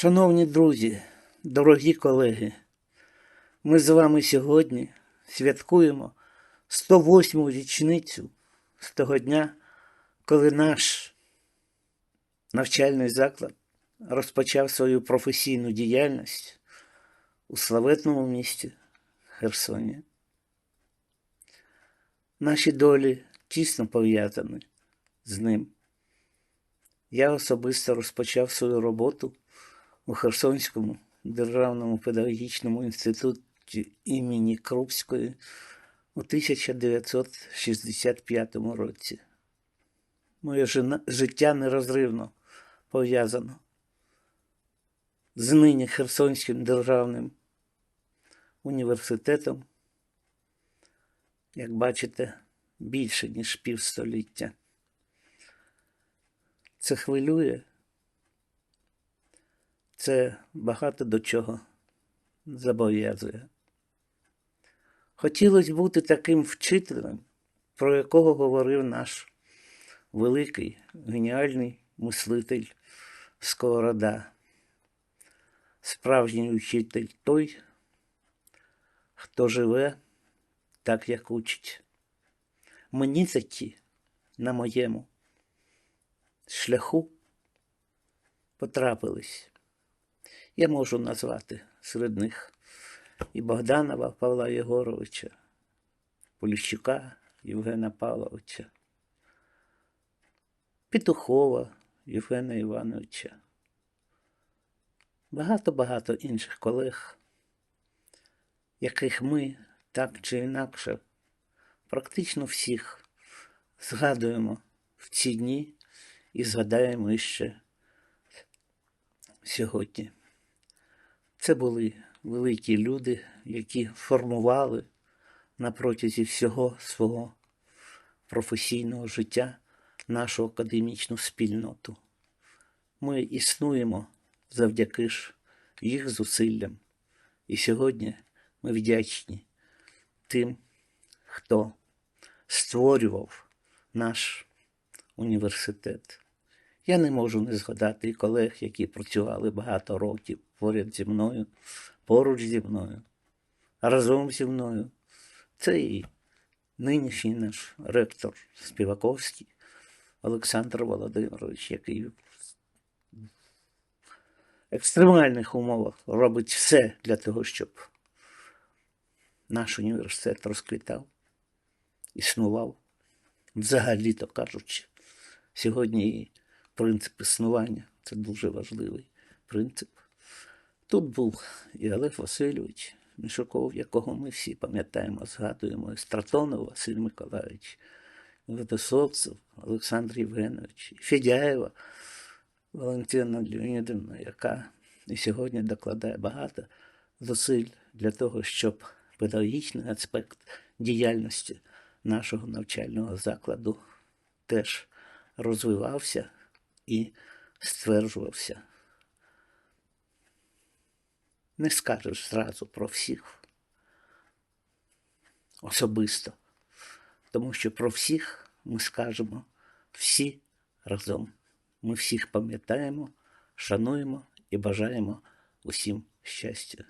Шановні друзі, дорогі колеги, ми з вами сьогодні святкуємо 108-му річницю з того дня, коли наш навчальний заклад розпочав свою професійну діяльність у славетному місті Херсоні. Наші долі тісно пов'язані з ним. Я особисто розпочав свою роботу у Херсонському державному педагогічному інституті імені Крупської у 1965 році. Моє життя нерозривно пов'язано з нині Херсонським державним університетом, як бачите, більше ніж півстоліття. Це хвилює, це багато до чого зобов'язує. Хотілося бути таким вчителем, про якого говорив наш великий геніальний мислитель Сковорода. Справжній учитель той, хто живе так, як учить. Мені такі на моєму шляху потрапились. Я можу назвати серед них і Богданова Павла Єгоровича, Поліщука Євгена Павловича, Петухова Євгена Івановича, багато-багато інших колег, яких ми так чи інакше практично всіх згадуємо в ці дні і згадаємо іще сьогодні. Це були великі люди, які формували на протязі всього свого професійного життя нашу академічну спільноту. Ми існуємо завдяки ж їх зусиллям. І сьогодні ми вдячні тим, хто створював наш університет. Я не можу не згадати колег, які працювали багато років поряд зі мною, поруч зі мною, разом зі мною. Це і нинішній наш ректор Співаковський Олександр Володимирович, який в екстремальних умовах робить все для того, щоб наш університет розквітав, існував, взагалі-то кажучи. Сьогодні принцип існування це дуже важливий принцип. Тут був і Олег Васильович Мішаков, якого ми всі пам'ятаємо, згадуємо, і Стратонов Василь Миколаївич, і Водосовцев Олександр Євгенович, Федяєва Валентина Леонідовна, яка і сьогодні докладає багато зусиль для того, щоб педагогічний аспект діяльності нашого навчального закладу теж розвивався і стверджувався. Не скажеш зразу про всіх особисто, тому що про всіх ми скажемо всі разом. Ми всіх пам'ятаємо, шануємо і бажаємо усім щастя.